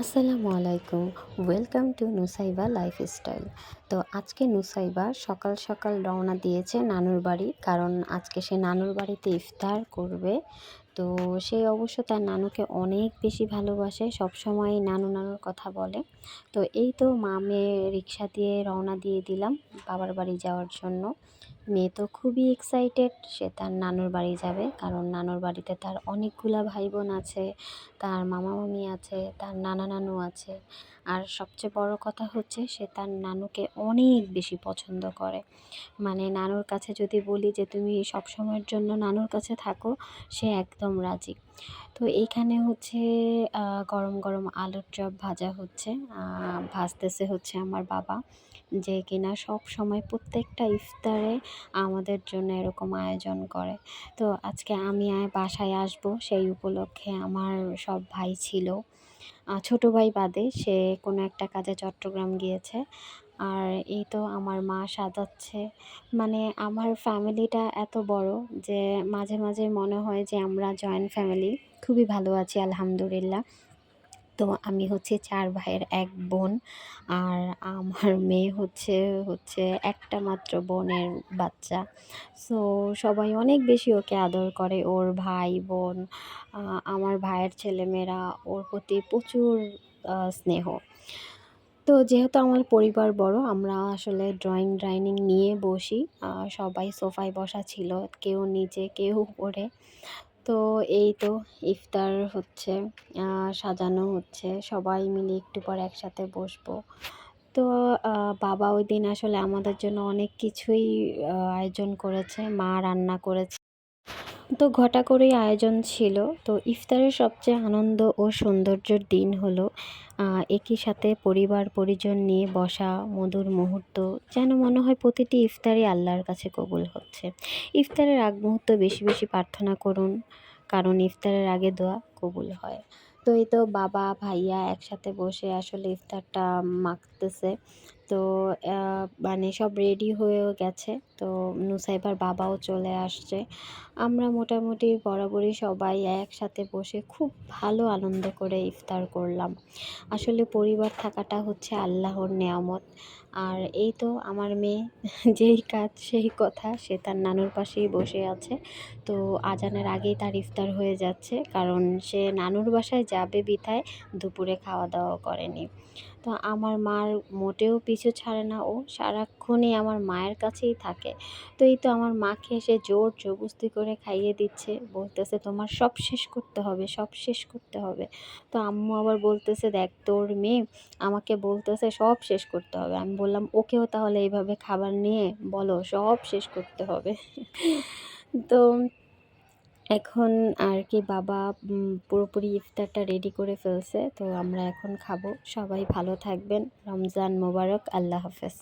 আসসালামু আলাইকুম। Welcome to Nusaiba lifestyle তো আজকে নুসাইবা সকাল সকাল রওনা দিয়েছে নানুর বাড়ি, কারণ আজকে সে নানুর বাড়িতে ইফতার করবে। তো সে অবশ্য তার নানুকে অনেক বেশি ভালোবাসে সবসময় নানু নানুর কথা বলে। তো এই তো মা মেয়ে রিক্সা দিয়ে রওনা দিয়ে দিলাম বাবার বাড়ি যাওয়ার জন্য। মেয়ে তো খুবই এক্সাইটেড সে তার নানুর বাড়ি যাবে, কারণ নানুর বাড়িতে তার অনেকগুলা ভাই বোন আছে, তার মামা মামি আছে, তার নানা নানু আছে। আর সবচেয়ে বড় কথা হচ্ছে, সে তার নানুকে অনেক বেশি পছন্দ করে। মানে নানুর কাছে যদি বলি যে, তুমি সব সময়ের জন্য নানুর কাছে থাকো সে একদম রাজি। তো এইখানে হচ্ছে গরম গরম আলুর চপ ভাজা হচ্ছে। ভাজতেছে হচ্ছে আমার বাবা, যে কিনা সব সময় প্রত্যেকটা ইফতারে আমাদের জন্য এরকম আয়োজন করে। তো আজকে আমি বাসায় আসব, সেই উপলক্ষে আমার সব ভাই ছিল। ছোট ভাই বাদে সে কোনো একটা কাজে চট্টগ্রাম গিয়েছে। আর এই তো আমার মা সাজাচ্ছে। মানে আমার ফ্যামিলিটা এত বড় যে মাঝে মাঝে মনে হয় যে আমরা জয়েন্ট ফ্যামিলি। খুবই ভালো আছি, আলহামদুলিল্লাহ। তো আমি হচ্ছে চার ভাইয়ের এক বোন। আর আমার মেয়ে হচ্ছে হচ্ছে একটা মাত্র বোনের বাচ্চা। সো সবাই অনেক বেশি ওকে আদর করে, ওর ভাই, বোন আমার ভাইয়ের ছেলেমেয়েরা, ওর প্রতি প্রচুর স্নেহ। তো যেহেতু আমার পরিবার বড়, আমরা আসলে ড্রয়িং ডাইনিং নিয়ে বসি। সবাই সোফায় বসা ছিল, কেউ নিচে, কেউ উপরে। তো এই তো ইফতার হচ্ছে সাজানো হচ্ছে। সবাই মিলে একটু পর একসাথে বসবো। তো বাবা ওই দিন আসলে আমাদের জন্য অনেক কিছুই আয়োজন করেছে। মা রান্না করেছে। তো ঘটা করেই আয়োজন ছিল। তো ইফতারের সবচেয়ে আনন্দ ও সৌন্দর্যের দিন হলো একই সাথে পরিবার, পরিজন নিয়ে বসা, মধুর মুহূর্ত, যেন মনে হয় প্রতিটি ইফতারই আল্লাহর কাছে কবুল হচ্ছে। ইফতারের আগ মুহূর্ত বেশি বেশি প্রার্থনা করুন, কারণ ইফতারের আগে দোয়া কবুল হয়। তো এই তো বাবা, ভাইয়া একসাথে বসে আসলে ইফতারটা মাখতেছে তো মানে সব রেডি হয়েও গেছে। তো নুসাইবার বাবাও চলে আসছে। আমরা মোটামুটি বরাবরই সবাই একসাথে বসে খুব ভালো আনন্দ করে ইফতার করলাম। আসলে পরিবার থাকাটা হচ্ছে আল্লাহর নেয়ামত। আর এই তো আমার মেয়ে যেই কাজ, সেই কথা, সে তার নানুর পাশেই বসে আছে। তো, আজানের আগেই তার ইফতার হয়ে যাচ্ছে। কারণ সে নানুর বাসায় যাবে বিথায় দুপুরে খাওয়া দাওয়া করেনি। তো আমার মার মোটেও পিছু ছাড়ে না। ও সারাক্ষণই আমার মায়ের কাছেই থাকে। তো এই তো আমার মাকে এসে জোর জবস্তি করে খাইয়ে দিচ্ছে। বলতেছে, তোমার সব শেষ করতে হবে, সব শেষ করতে হবে। তো আম্মু আবার বলতেছে, দেখ, তোর মেয়ে আমাকে বলতেছে, সব শেষ করতে হবে। আমি বললাম, ওকেও তাহলে এইভাবে খাবার নিয়ে বলো, সব শেষ করতে হবে। তো এখন আর কি বাবা পুরোপুরি ইফতারটা রেডি করে ফেলছে। তো আমরা এখন খাব। সবাই ভালো থাকবেন। রমজান মোবারক। আল্লাহ হাফেজ।